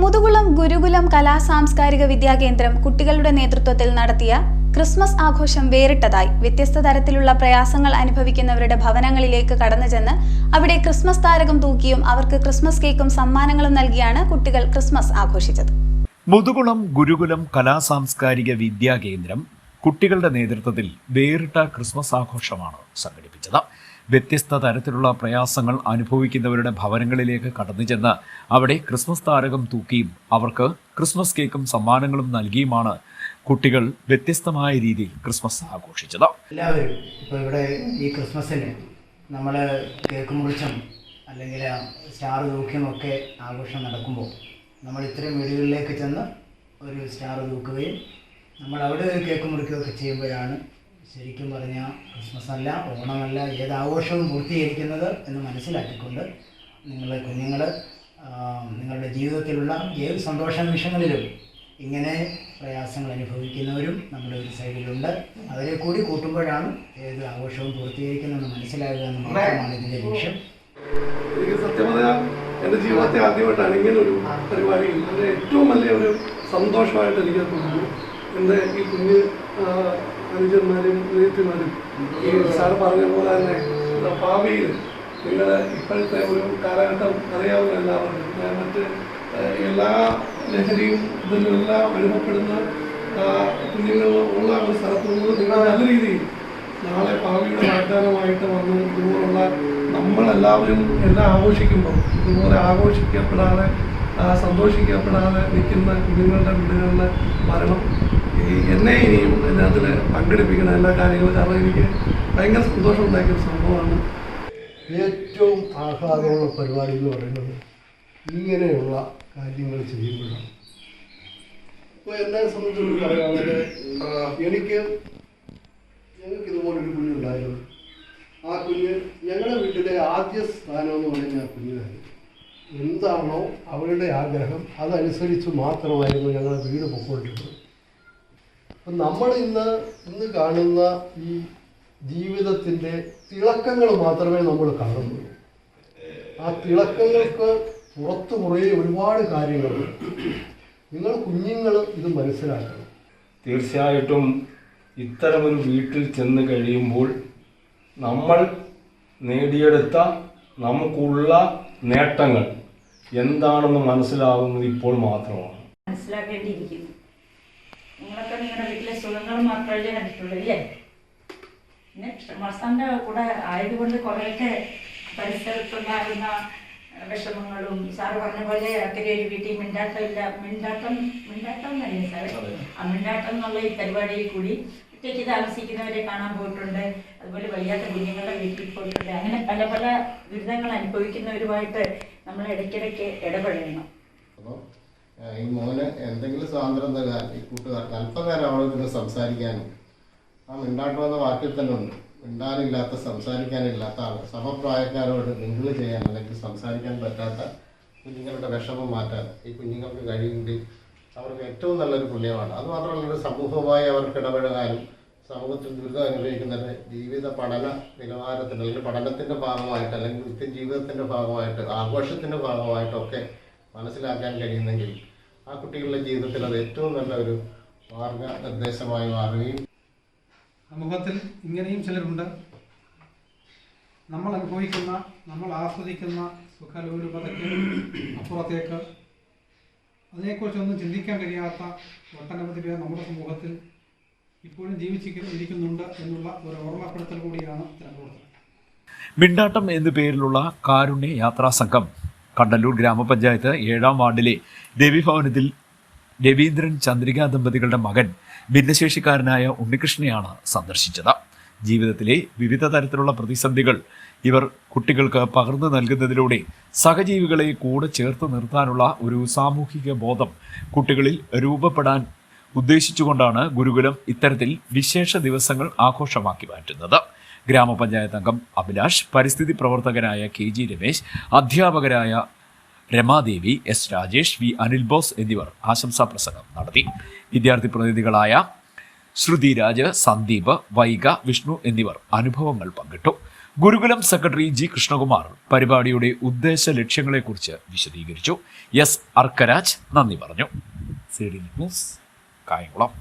മുതുകുളം ഗുരുകുലം കലാ സാംസ്കാരിക വിദ്യാകേന്ദ്രം കുട്ടികളുടെ നേതൃത്വത്തിൽ നടത്തിയ ക്രിസ്മസ് ആഘോഷം വേറിട്ടതായി വ്യത്യസ്ത തരത്തിലുള്ള പ്രയാസങ്ങൾ അനുഭവിക്കുന്നവരുടെ ഭവനങ്ങളിലേക്ക് കടന്നു ചെന്ന് അവിടെ ക്രിസ്മസ് താരകം തൂക്കിയും അവർക്ക് ക്രിസ്മസ് കേക്കും സമ്മാനങ്ങളും നൽകിയാണ് കുട്ടികൾ ക്രിസ്മസ് ആഘോഷിച്ചത്. മുതുകുളം ഗുരുകുലം കലാ കലാസാംസ്കാരിക വിദ്യാകേന്ദ്രം കുട്ടികളുടെ നേതൃത്വത്തിൽ വേറിട്ട ക്രിസ്മസ് ആഘോഷമാണ് സംഘടിപ്പിച്ചത്. വ്യത്യസ്ത തരത്തിലുള്ള പ്രയാസങ്ങൾ അനുഭവിക്കുന്നവരുടെ ഭവനങ്ങളിലേക്ക് കടന്നു ചെന്ന് അവിടെ ക്രിസ്മസ് താരകം തൂക്കിയും അവർക്ക് ക്രിസ്മസ് കേക്കും സമ്മാനങ്ങളും നൽകിയുമാണ് കുട്ടികൾ വ്യത്യസ്തമായ രീതിയിൽ ക്രിസ്മസ് ആഘോഷിച്ചത്. എല്ലാവരും ഇപ്പോൾ ഇവിടെ ഈ ക്രിസ്മസിന് നമ്മൾ കേക്ക് മുറിച്ചും അല്ലെങ്കിൽ സ്റ്റാർ തൂക്കിയും ഒക്കെ ആഘോഷം നടക്കുമ്പോൾ നമ്മൾ ഇത്തരം വീടുകളിലേക്ക് ചെന്ന് ഒരു സ്റ്റാർ തൂക്കുകയും നമ്മൾ അവിടെ ഒരു കേക്ക് മുറിക്കുകയൊക്കെ ചെയ്യുമ്പോഴാണ് ശരിക്കും പറഞ്ഞാൽ ക്രിസ്മസ് അല്ല ഓണമല്ല ഏത് ആഘോഷവും പൂർത്തീകരിക്കുന്നത് എന്ന് മനസ്സിലാക്കിക്കൊണ്ട് നിങ്ങളെ കുഞ്ഞുങ്ങൾ നിങ്ങളുടെ ജീവിതത്തിലുള്ള ഏത് സന്തോഷ നിമിഷങ്ങളിലും ഇങ്ങനെ പ്രയാസങ്ങൾ അനുഭവിക്കുന്നവരും നമ്മുടെ ഒരു സൈഡിലുണ്ട്. അവരെ കൂടി കൂട്ടുമ്പോഴാണ് ഏത് ആഘോഷവും പൂർത്തീകരിക്കുന്നതെന്ന് മനസ്സിലാകുക എന്ന് മാത്രമാണ് ഇതിന്റെ ലക്ഷ്യം. എന്റെ ജീവിതത്തെ ആദ്യമായിട്ടാണ് ഇങ്ങനെ ഒരു പരിപാടി. എന്റെ ഏറ്റവും വലിയ ഒരു സന്തോഷമായിട്ട് എനിക്ക് എന്റെ ഈ കുഞ്ഞ് അനുജന്മാരും നേതൃമാരും ഈ സാർ പറഞ്ഞ പോലെ തന്നെ ഭാവിയിൽ നിങ്ങൾ ഇപ്പോഴത്തെ ഒരു കാലഘട്ടം അറിയാവുന്ന എല്ലാവർക്കും. മറ്റ് എല്ലാ ലഹരിയും ഇതിലെല്ലാം അനുഭവപ്പെടുന്ന കുഞ്ഞുങ്ങൾ ഉള്ള ഒരു സ്ഥലത്ത് നിന്ന് നിങ്ങൾ നല്ല രീതിയിൽ നാളെ ഭാവിയുടെ വാഗ്ദാനമായിട്ട് വന്ന്. ഇതുപോലുള്ള നമ്മളെല്ലാവരും എല്ലാം ആഘോഷിക്കുമ്പോൾ ഇതുപോലെ ആഘോഷിക്കപ്പെടാതെ സന്തോഷിക്കപ്പെടാതെ നിൽക്കുന്ന കുഞ്ഞുങ്ങളുടെ വീടുകളിൽ മരണം എന്നെ ഇനിയും ഇതിനകത്തിൽ പങ്കെടുപ്പിക്കുന്ന എല്ലാ കാര്യങ്ങളും കാരണം എനിക്ക് ഭയങ്കര സന്തോഷം ഉണ്ടാക്കിയ സംഭവമാണ്. ഏറ്റവും ആഹ്ലാദമുള്ള പരിപാടി എന്ന് പറയുന്നത് ഇങ്ങനെയുള്ള കാര്യങ്ങൾ ചെയ്യുമ്പോഴാണ്. ഇപ്പോൾ എന്നെ സംബന്ധിച്ച് പറയുകയാണെങ്കിൽ എനിക്ക് ഞങ്ങൾക്ക് ഇതുപോലൊരു കുഞ്ഞുണ്ടായിരുന്നു. ആ കുഞ്ഞ് ഞങ്ങളുടെ വീട്ടിലെ ആദ്യ സ്ഥാനം എന്ന് പറയുന്ന ആ കുഞ്ഞിനായിരുന്നു. എന്താണോ അവരുടെ ആഗ്രഹം അതനുസരിച്ച് മാത്രമായിരുന്നു ഞങ്ങൾ വീട് പൊക്കോണ്ടിരുന്നത് അപ്പം നമ്മൾ ഇന്ന് ഇന്ന് കാണുന്ന ഈ ജീവിതത്തിന്റെ തിളക്കങ്ങൾ മാത്രമേ നമ്മൾ കാണുന്നുള്ളൂ. ആ തിളക്കങ്ങൾക്ക് പുറത്തു കുറേ ഒരുപാട് കാര്യങ്ങളുണ്ട് നിങ്ങൾ കുഞ്ഞുങ്ങൾ ഇത് മനസ്സിലാക്കണം. തീർച്ചയായിട്ടും ഇത്തരമൊരു വീട്ടിൽ ചെന്ന് കഴിയുമ്പോൾ നമ്മൾ നേടിയെടുത്ത നമുക്കുള്ള നേട്ടങ്ങൾ എന്താണെന്ന് മനസ്സിലാകുന്നത് ഇപ്പോൾ മാത്രമാണ്. മനസ്സിലാക്കേണ്ടിയിരിക്കുന്നു. നിങ്ങളൊക്കെ നിങ്ങളുടെ വീട്ടിലെ സുഖങ്ങൾ മാത്രമല്ലേ കണ്ടിട്ടുള്ളൂ ഇല്ലേ? പിന്നെ ക്ഷമാസാന്റെ കൂടെ ആയതുകൊണ്ട് കുറേയൊക്കെ പരിസരത്തുണ്ടാകുന്ന വിഷമങ്ങളും സാറ് പറഞ്ഞ പോലെ അക്കരെ ഒരു വീട്ടിൽ മിണ്ടാട്ടമില്ല മിണ്ടാട്ടം മിണ്ടാട്ടം എന്നറിയാം സാറ്? ആ മിണ്ടാട്ടം എന്നുള്ള ഈ പരിപാടിയിൽ കൂടി ഒറ്റയ്ക്ക് താമസിക്കുന്നവരെ കാണാൻ പോയിട്ടുണ്ട്. അതുപോലെ വയ്യാത്ത കുഞ്ഞുങ്ങളുടെ വീട്ടിൽ പോയിട്ടുണ്ട്. അങ്ങനെ പല പല ദുരിതങ്ങൾ അനുഭവിക്കുന്നവരുമായിട്ട് നമ്മൾ ഇടയ്ക്കിടയ്ക്ക് ഇടപെടണം ഈ മോന് എന്തെങ്കിലും സ്വാതന്ത്ര്യം തരാൻ ഈ കൂട്ടുകാർക്ക് അല്പനേരം അവിടെ നിന്ന് സംസാരിക്കാനും ആ മിണ്ടാട്ടം എന്ന വാക്കിൽ തന്നെ ഉണ്ട്. മിണ്ടാനില്ലാത്ത സംസാരിക്കാനില്ലാത്ത ആൾ സമപ്രായക്കാരോട് മിങ്കിൾ ചെയ്യാൻ അല്ലെങ്കിൽ സംസാരിക്കാൻ പറ്റാത്ത കുഞ്ഞുങ്ങളുടെ വിഷമം മാറ്റാൻ ഈ കുഞ്ഞുങ്ങൾക്ക് കഴിയുമെങ്കിൽ അവർക്ക് ഏറ്റവും നല്ലൊരു പുണ്യമാണ്. അത് മാത്രമല്ല ഒരു സമൂഹവുമായി അവർക്ക് ഇടപഴകാനും സമൂഹത്തിൽ ദുരിതം അനുഭവിക്കുന്നവരുടെ ജീവിത പഠന നിലവാരത്തിന് അല്ലെങ്കിൽ പഠനത്തിന്റെ ഭാഗമായിട്ട് അല്ലെങ്കിൽ നിത്യ ജീവിതത്തിന്റെ ഭാഗമായിട്ട് ആഘോഷത്തിന്റെ ഭാഗമായിട്ടൊക്കെ മനസ്സിലാക്കാൻ കഴിയുന്നെങ്കിൽ ആ കുട്ടികളുടെ ജീവിതത്തിൽ അത് ഏറ്റവും നല്ല ഒരു മാർഗനിർദ്ദേശമായി മാറുകയും സമൂഹത്തിൽ ഇങ്ങനെയും ചിലരുണ്ട്. നമ്മൾ അനുഭവിക്കുന്ന നമ്മൾ ആസ്വദിക്കുന്ന സുഖലോലുപതയ്ക്ക് അപ്പുറത്തേക്ക് അതിനെക്കുറിച്ചൊന്നും ചിന്തിക്കാൻ കഴിയാത്ത ഒട്ടനവധി പേർ നമ്മുടെ സമൂഹത്തിൽ ഇപ്പോഴും ജീവിച്ചിരിക്കുന്നു ഇരിക്കുന്നുണ്ട് എന്നുള്ള ഒരു ഓർമ്മപ്പെടുത്തൽ കൂടിയാണ് തിരഞ്ഞെടുപ്പ് മിണ്ടാട്ടം എന്നു പേരിലുള്ള കാരുണ്യ യാത്രാ സംഘം കണ്ടല്ലൂർ ഗ്രാമപഞ്ചായത്ത് ഏഴാം വാർഡിലെ ദേവിഭവനത്തിൽ രവീന്ദ്രൻ ചന്ദ്രിക ദമ്പതികളുടെ മകൻ ഭിന്നശേഷിക്കാരനായ ഉണ്ണികൃഷ്ണയാണ് സന്ദർശിച്ചത്. ജീവിതത്തിലെ വിവിധ തരത്തിലുള്ള പ്രതിസന്ധികൾ ഇവർ കുട്ടികൾക്ക് പകർന്നു നൽകുന്നതിലൂടെ സഹജീവികളെ കൂടെ ചേർത്ത് നിർത്താനുള്ള ഒരു സാമൂഹിക ബോധം കുട്ടികളിൽ രൂപപ്പെടാൻ ഉദ്ദേശിച്ചുകൊണ്ടാണ് ഗുരുകുലം ഇത്തരത്തിൽ വിശേഷ ദിവസങ്ങൾ ആഘോഷമാക്കി മാറ്റുന്നത്. ഗ്രാമപഞ്ചായത്ത് അംഗം അഭിലാഷ് പരിസ്ഥിതി പ്രവർത്തകനായ കെ ജി രമേശ് അധ്യാപകരായ രമാദേവി എസ് രാജേഷ് വി അനിൽ ബോസ് എന്നിവർ ആശംസാ പ്രസംഗം നടത്തി. വിദ്യാർത്ഥി പ്രതിനിധികളായ ശ്രുതി രാജ് സന്ദീപ് വൈഗ വിഷ്ണു എന്നിവർ അനുഭവങ്ങൾ പങ്കിട്ടു. ഗുരുകുലം സെക്രട്ടറി ജി കൃഷ്ണകുമാർ പരിപാടിയുടെ ഉദ്ദേശ ലക്ഷ്യങ്ങളെക്കുറിച്ച് വിശദീകരിച്ചു. എസ് അർക്കരാജ് നന്ദി പറഞ്ഞു. C D news Kayamkulam.